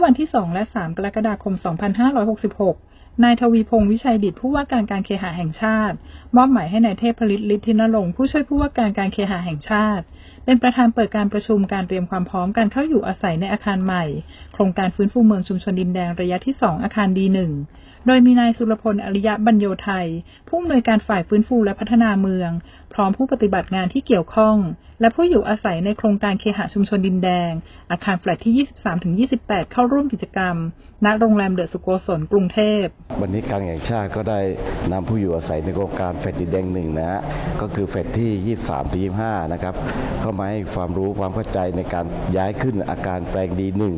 อวันที่ 2 และ 3 กรกฎาคม 2566 นายทวีพงศ์วิชัยดิตผู้ว่าการการเคหะแห่งชาติ มอบหมายให้นายเทพผลิตฤทธินรงค์ผู้ช่วยผู้ว่าการการเคหะแห่งชาติเป็นประธานเปิดการประชุมการเตรียมความพร้อมการเข้าอยู่อาศัยในอาคารใหม่ โครงการฟื้นฟูเมืองชุมชนดินแดงระยะที่ 2 อาคารดีหนึ่งโดยมีนายสุรพลอริยะบัญโยไทย ผู้อำนวยการฝ่ายฟื้นฟูและพัฒนาเมือง พร้อมผู้ปฏิบัติงานที่เกี่ยวข้อง และผู้อยู่อาศัยในโครงการเคหะชุมชนดินแดง อาคารแฟลตที่ 23-28 เข้าร่วมกิจกรรม ณ โรงแรมเดอะสุโกศลกรุงเทพ วันนี้การแห่งชาติก็ได้นำผู้อยู่อาศัยในโครงการเฟดดินแดงหนึ่งนะฮะก็คือเฟดที่ 23-25 นะครับเข้ามาให้ความรู้ความเข้าใจในการย้ายขึ้นอาการแปลงดีหนึ่ง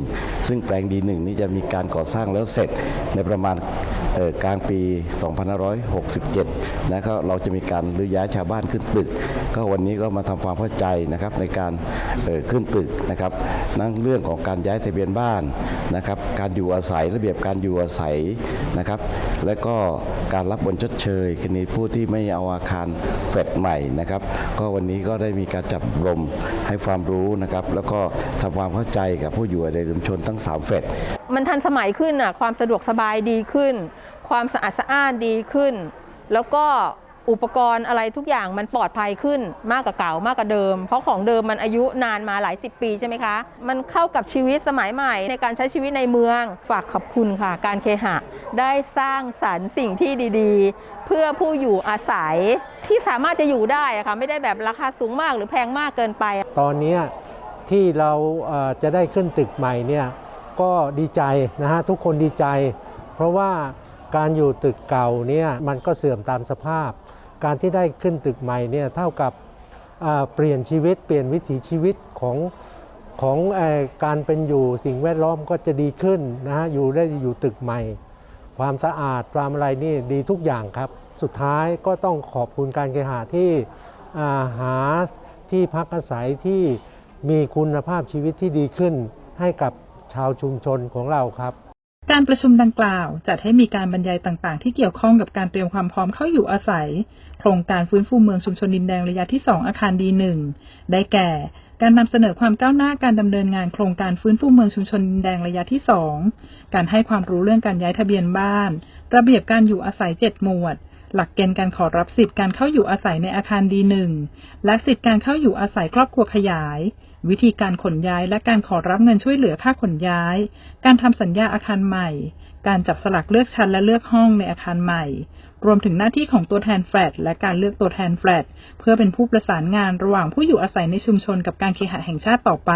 ซึ่งแปลงดีหนึ่งนี้จะมีการก่อสร้างแล้วเสร็จในประมาณ กลางปี 2567 นะครับเราจะมีการรื้อย้ายชาวบ้านขึ้นตึก ก็วันนี้ก็มาทำความเข้าใจนะครับในการขึ้นตึกนะครับนั่งเรื่องของการย้ายทะเบียนบ้านนะครับการอยู่อาศัยระเบียบการอยู่อาศัยนะครับและก็การรับบนชดเชยกรณีผู้ที่ไม่เอาอาคารเฟดใหม่นะครับก็วันนี้ก็ได้มีการจับรมให้ความรู้นะครับแล้วก็ทำความเข้าใจกับผู้อยู่ในชุมชนทั้ง3เฟดมันทันสมัยขึ้นอะความสะดวกสบายดีขึ้น ความสะอาดสะอ้านดีขึ้น แล้วก็อุปกรณ์อะไรทุกอย่างมันปลอดภัยขึ้นมากกว่าเก่ามากกว่าเดิม เพราะของเดิมมันอายุนานมาหลายสิบปีใช่ไหมคะ มันเข้ากับชีวิตสมัยใหม่ ในการใช้ชีวิตในเมือง ฝากขอบคุณค่ะ การเคหะ ได้สร้างสรรค์สิ่งที่ดีๆ เพื่อผู้อยู่อาศัยที่สามารถจะอยู่ได้ค่ะไม่ได้แบบราคาสูงมากหรือแพงมากเกินไป ตอนนี้ที่เราจะได้ขึ้นตึกใหม่เนี่ยก็ดีใจนะฮะทุกคนดีใจ เพราะว่า การอยู่ตึกเก่าเนี่ยมันก็เสื่อมตามสภาพ การที่ได้ขึ้นตึกใหม่เนี่ยเท่ากับเปลี่ยนชีวิตเปลี่ยนวิถีชีวิตของของอการเป็นอยู่สิ่งแวดล้อมก็จะดีขึ้นนะฮะอยู่ได้อยู่ตึกใหม่ ความสะอาดความอะไรนี่ดีทุกอย่างครับ สุดท้ายก็ต้องขอบคุณการเคหะที่อ่าหาที่พักอาศัยที่มีคุณภาพชีวิตที่ดีขึ้นให้กับชาวชุมชนของเราครับ การประชุมดังกล่าวจัดให้มีการบรรยายต่าง ๆ ที่เกี่ยวข้องกับการเตรียมความพร้อมเข้าอยู่อาศัย โครงการฟื้นฟูเมืองชุมชนดินแดงระยะที่ 2 อาคารดีหนึ่งได้แก่ การนำเสนอความก้าวหน้าการดำเนินงานโครงการฟื้นฟูเมืองชุมชนดินแดงระยะที่ 2 การให้ความรู้เรื่องการย้ายทะเบียนบ้าน ระเบียบการอยู่อาศัย 7 หมวด หลักเกณฑ์การขอรับสิทธิ์การเข้าอยู่อาศัยในอาคารดีหนึ่งและสิทธิการเข้าอยู่อาศัยครอบครัวขยาย วิธีการขนย้ายและการขอรับเงินช่วยเหลือค่าขนย้าย การทำสัญญาอาคารใหม่ การจับสลักเลือกชั้นและเลือกห้องในอาคารใหม่ รวมถึงหน้าที่ของตัวแทนแฟลตและการเลือกตัวแทนแฟลตเพื่อเป็นผู้ประสานงานระหว่างผู้อยู่อาศัยในชุมชนกับการเคหะแห่งชาติต่อไป